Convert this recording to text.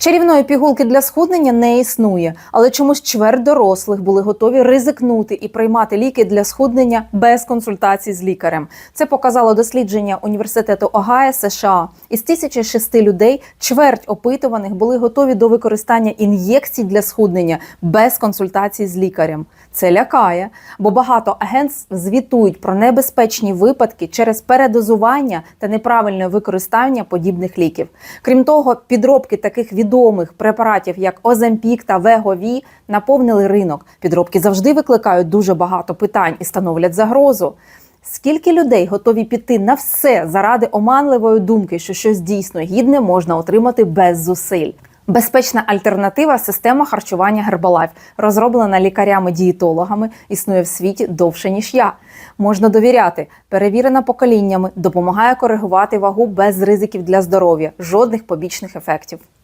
Чарівної пігулки для схуднення не існує, але чомусь чверть дорослих були готові ризикнути і приймати ліки для схуднення без консультацій з лікарем. Це показало дослідження університету Огайо США. Із 1006 людей чверть опитуваних були готові до використання ін'єкцій для схуднення без консультацій з лікарем. Це лякає, бо багато агентств звітують про небезпечні випадки через передозування та неправильне використання подібних ліків. Крім того, підробки таких відомих препаратів, як Оземпік та Вегові, наповнили ринок. Підробки завжди викликають дуже багато питань і становлять загрозу. Скільки людей готові піти на все заради оманливої думки, що щось дійсно гідне можна отримати без зусиль? Безпечна альтернатива система харчування Herbalife, розроблена лікарями-дієтологами, існує в світі довше ніж я. Можна довіряти, перевірена поколіннями, допомагає коригувати вагу без ризиків для здоров'я, жодних побічних ефектів.